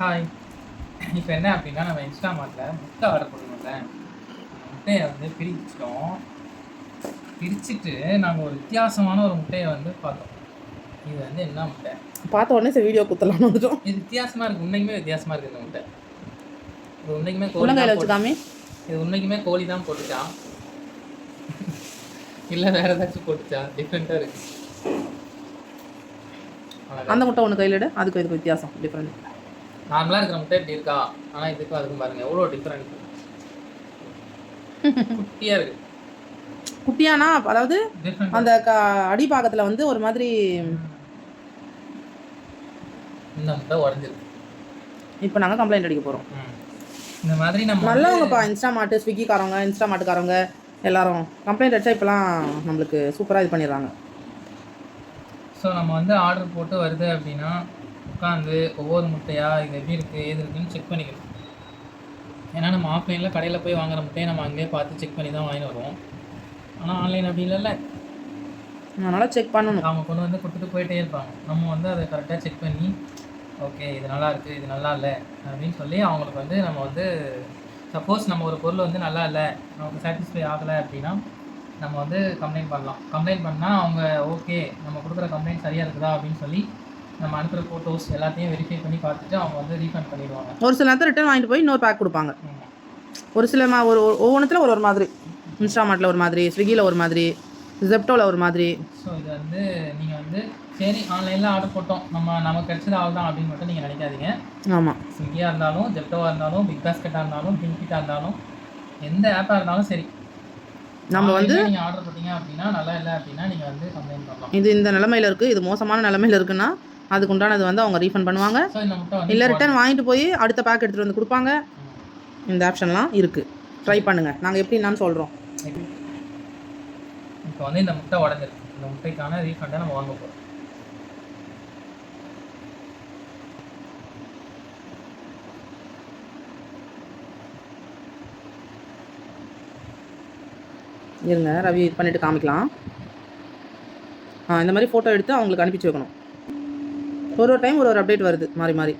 Hi இப்போ என்ன அப்படின்னா நம்ம இன்ஸ்டாமார்ட்டில் முட்டை ஆர்டர் பண்ணணும்ல முட்டையை வந்து பிரிச்சிட்டோம். பிரிச்சுட்டு நாங்கள் ஒரு வித்தியாசமான ஒரு முட்டையை வந்து பார்த்தோம். இது வந்து என்ன முட்டை? பார்த்த உடனே சரி வீடியோ குத்தலாம்னு வந்துட்டோம். இது வித்தியாசமாக இருக்குது உண்மைக்குமே வித்தியாசமாக இருக்குது இந்த முட்டை. இது உண்மைக்குமே கோழி வச்சுக்காமே இது உண்மைக்குமே கோழி தான் போட்டுச்சா? இல்லை வேற ஏதாச்சும் போட்டுச்சா? டிஃப்ரெண்ட்டாக இருக்கு. அந்த முட்டை ஒன்று கையில் அதுக்கு இதுக்கு வித்தியாசம் டிஃப்ரெண்ட் நார்மலாக இருக்கிற முட்டை இப்படி இருக்கா? ஆனால் இதுக்கும் அதுக்கும் பாருங்க எவ்வளோ டிஃப்ரெண்ட் குட்டியாக இருக்கு. குட்டியானா அதாவது அந்த க அடிப்பாகத்தில் வந்து ஒரு மாதிரி இந்த முட்டை உடஞ்சிருக்கு. இப்போ நாங்கள் கம்ப்ளைண்ட் அடிக்க போகிறோம். இந்த மாதிரி நம்ம நல்லவங்கப்பா இன்ஸ்டாமார்ட்டு ஸ்விக்கிக்காரவங்க இன்ஸ்டாமார்ட்டுக்காரவங்க எல்லாரும் கம்ப்ளைண்ட் அடிச்சா இப்போலாம் நம்மளுக்கு சூப்பராக இது பண்ணிடுறாங்க. ஸோ நம்ம வந்து ஆர்டர் போட்டு வருது அப்படின்னா உட்காந்து ஒவ்வொரு முட்டையா இது எப்படி இருக்குது ஏது இருக்குன்னு செக் பண்ணிக்கணும். ஏன்னா நம்ம ஆஃப்லைனில் கடையில் போய் வாங்குற முட்டையை நம்ம அங்கேயே பார்த்து செக் பண்ணி தான் வாங்கிட்டு வருவோம். ஆனால் ஆன்லைன் அப்படி இல்லைல்ல. அதனால் செக் பண்ணணும். அவங்க கொண்டு வந்து கொடுத்துட்டு போயிட்டே இருப்பாங்க. நம்ம வந்து அதை கரெக்டாக செக் பண்ணி ஓகே இது நல்லா இருக்குது இது நல்லா இல்லை அப்படின்னு சொல்லி அவங்களுக்கு வந்து நம்ம வந்து சப்போஸ் நம்ம ஒரு பொருள் வந்து நல்லா இல்லை நமக்கு சாட்டிஸ்ஃபை ஆகலை அப்படின்னா நம்ம வந்து கம்ப்ளைண்ட் பண்ணலாம். கம்ப்ளைண்ட் பண்ணால் அவங்க ஓகே நம்ம கொடுக்குற கம்ப்ளைண்ட் சரியாக இருக்குதா? அப்படின்னு சொல்லி நம்ம அனுப்புகிற ஃபோட்டோஸ் எல்லாத்தையும் வெரிஃபை பண்ணி பார்த்துட்டு அவங்க வந்து ரீஃபண்ட் பண்ணிடுவாங்க. ஒரு சில நேரத்தில் ரிட்டர்ன் வாங்கிட்டு போய் இன்னொரு பேக் கொடுப்பாங்க. ஒரு சில மா ஒரு ஒரு- ஒவ்வொன்றுத்துல ஒரு ஒரு மாதிரி. இன்ஸ்டாமார்ட்டில் ஒரு மாதிரி ஸ்விக்கியில் ஒரு மாதிரி ஜெப்டோவில் ஒரு மாதிரி. ஸோ இது வந்து நீங்கள் வந்து சரி ஆன்லைனில் ஆர்டர் போட்டோம். நம்ம நமக்கு கிடைச்சது ஆள் தான் அப்படின்னு மட்டும் நீங்கள் நினைக்காதீங்க. ஆமாம் ஸ்விக்கியாக இருந்தாலும் ஜெப்டோவாக இருந்தாலும் பிக் பாஸ்கெட்டாக இருந்தாலும் பிங்கிட்டாக இருந்தாலும் எந்த ஆப்பாக இருந்தாலும் சரி. நம்ம வந்து நீங்கள் ஆர்டர் போட்டீங்க அப்படின்னா நல்லா இல்லை அப்படின்னா நீங்கள் வந்து கம்ப்ளைண்ட் பண்ணலாம். இது இந்த நிலமையில இருக்குது இது மோசமான நிலமையில இருக்குன்னா அதுக்கு உண்டானது வந்து அவங்க ரீஃபண்ட் பண்ணுவாங்க. இல்லை ரிட்டர்ன் வாங்கிட்டு போய் அடுத்த பேக் எடுத்துகிட்டு வந்து கொடுப்பாங்க. இந்த ஆப்ஷன்லாம் இருக்குது ட்ரை பண்ணுங்கள் நாங்கள் எப்படி என்னன்னு சொல்கிறோம் இப்போ வந்து இந்த முட்டை உடஞ்சிருக்கு. இந்த முட்டைக்கான ரீஃபண்டை நம்ம வாங்க போகிறோம் இருங்க ரவி இது பண்ணிவிட்டு காமிக்கலாம். ஆ இந்த மாதிரி ஃபோட்டோ எடுத்து அவங்களுக்கு அனுப்பிச்சு வைக்கணும். ஒரு ஒரு டைம் ஒரு ஒரு அப்டேட் வருது மாறி மாறி.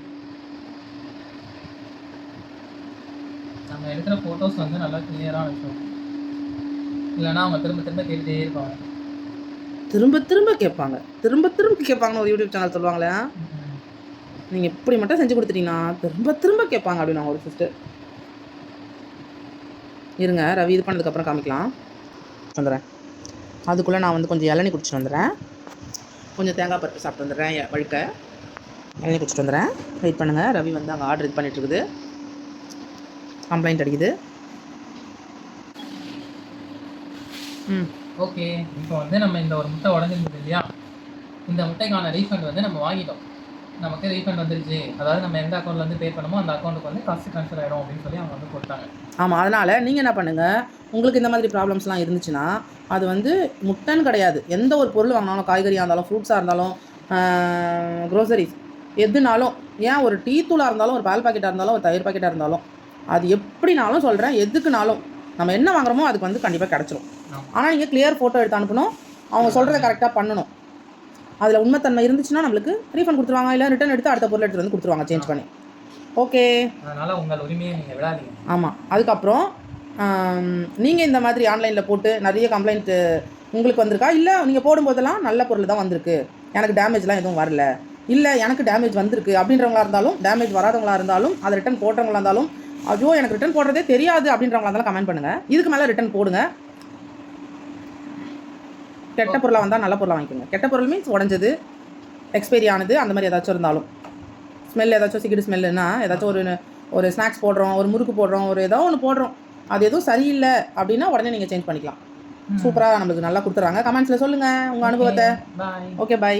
நம்ம எடுக்கிற ஃபோட்டோஸ் வந்து நல்லா கிளியராக இருக்கும். இல்லைன்னா அவங்க திரும்ப திரும்ப கேட்டுகிட்டே இருப்பாங்க. திரும்ப திரும்ப கேட்பாங்க. திரும்ப திரும்ப கேட்பாங்கன்னு ஒரு யூடியூப் சேனல் சொல்லுவாங்களே. நீங்கள் இப்படி மட்டும் செஞ்சு கொடுத்துட்டீங்கன்னா திரும்ப திரும்ப கேட்பாங்க அப்படின்னு ஒரு சிஸ்டர் இருங்க ரவி இது பண்ணதுக்கப்புறம் காமிக்கலாம். வந்துடுறேன். அதுக்குள்ளே நான் வந்து கொஞ்சம் இளநீ குடிச்சிட்டு வந்துடுறேன். கொஞ்சம் தேங்காய் பருப்பு சாப்பிட்டு வந்துடுறேன். வழுக்க. இளநீ குடிச்சிட்டு வந்துடுறேன். வெயிட் பண்ணுங்கள் ரவி வந்து அங்கே ஆர்டர் இது பண்ணிட்டு இருக்குது கம்ப்ளைண்ட் அடிக்குது. ம். ஓகே இப்போ வந்து நம்ம இந்த ஒரு முட்டை உடஞ்சிருந்தது இல்லையா? இந்த முட்டைக்கான ரீஃபண்ட் வந்து நம்ம வாங்கிட்டோம். நமக்கு ரீஃபண்ட் வந்துருச்சு. அதாவது நம்ம எந்த அக்கௌண்ட்ல வந்து பே பண்ணமோ அந்த அக்கௌண்ட்டுக்கு வந்து காசு ட்ரான்ஸ்ஃபர் ஆயிடும் அப்படின்னு சொல்லி அவங்க வந்து கொடுத்தாங்க. ஆமாம் அதனால் நீங்கள் என்ன பண்ணுங்கள் உங்களுக்கு இந்த மாதிரி ப்ராப்ளம்ஸ்லாம் இருந்துச்சுன்னா அது வந்து முட்டைன்னு கிடையாது. எந்த ஒரு பொருள் வாங்கினாலும் காய்கறியாக இருந்தாலும் ஃப்ரூட்ஸாக இருந்தாலும் க்ரோசரிஸ் எதுனாலும் ஏன் ஒரு டீ தூளாக இருந்தாலும் ஒரு பால் பாக்கெட்டாக இருந்தாலும் ஒரு தயிர் பாக்கெட்டாக இருந்தாலும் அது எப்படினாலும் சொல்கிறேன் எதுக்குனாலும் நம்ம என்ன வாங்குறோமோ அதுக்கு வந்து கண்டிப்பாக கிடச்சிரும். ஆனால் நீங்கள் கிளியர் ஃபோட்டோ எடுத்து அனுப்பணும். அவங்க சொல்கிறத கரெக்டாக பண்ணணும். அதில் உண்மைத்தன்மை இருந்துச்சுன்னா நம்மளுக்கு ரீஃபண்ட் கொடுத்துருவாங்க இல்லை ரிட்டர்ன் எடுத்து அடுத்த பொருள் எடுத்து வந்து கொடுத்துருவாங்க சேஞ்ச் பண்ணி. ஓகே அதனால உங்கள் உரிமையை நீங்கள் விடாதீங்க. ஆமாம் அதுக்கப்புறம் நீங்கள் இந்த மாதிரி ஆன்லைனில் போட்டு நிறைய கம்ப்ளைண்ட்டு உங்களுக்கு வந்திருக்கா? இல்லை நீங்கள் போடும்போதெல்லாம் நல்ல பொருள் தான் வந்திருக்கு. எனக்கு டேமேஜ்லாம் எதுவும் வரல. இல்லை எனக்கு டேமேஜ் வந்திருக்கு. அப்படின்றவங்களா இருந்தாலும் டேமேஜ் வராதவங்களா இருந்தாலும் அதை ரிட்டன் போடுறவங்களா இருந்தாலும் ஐயோ எனக்கு ரிட்டன் போடுறதே தெரியாது அப்படின்றவங்களா இருந்தாலும் கமெண்ட் பண்ணுங்கள் இதுக்கு மேலே ரிட்டன் போடுங்க. கெட்ட பொருளாக வந்தால் நல்ல பொருளாக வாங்கிக்கோங்க. கெட்ட பொருள் மீன்ஸ் உடஞ்சது எக்ஸ்பைரி ஆனது அந்த மாதிரி ஏதாச்சும் இருந்தாலும். ஸ்மெல் ஏதாச்சும் சிகிடு ஸ்மெல்லுன்னா ஏதாச்சும் ஒரு ஒரு ஸ்நாக்ஸ் போடுறோம் ஒரு முறுக்கு போடுறோம் ஒரு ஏதோ ஒன்று போடுறோம். அது எதுவும் சரியில்லை அப்படின்னா உடனே நீங்கள் சேஞ்ச் பண்ணிக்கலாம். சூப்பராக நம்மளுக்கு நல்லா கொடுத்துறாங்க கமெண்ட்ஸில் சொல்லுங்கள் உங்கள் அனுபவத்தை. Bye okay bye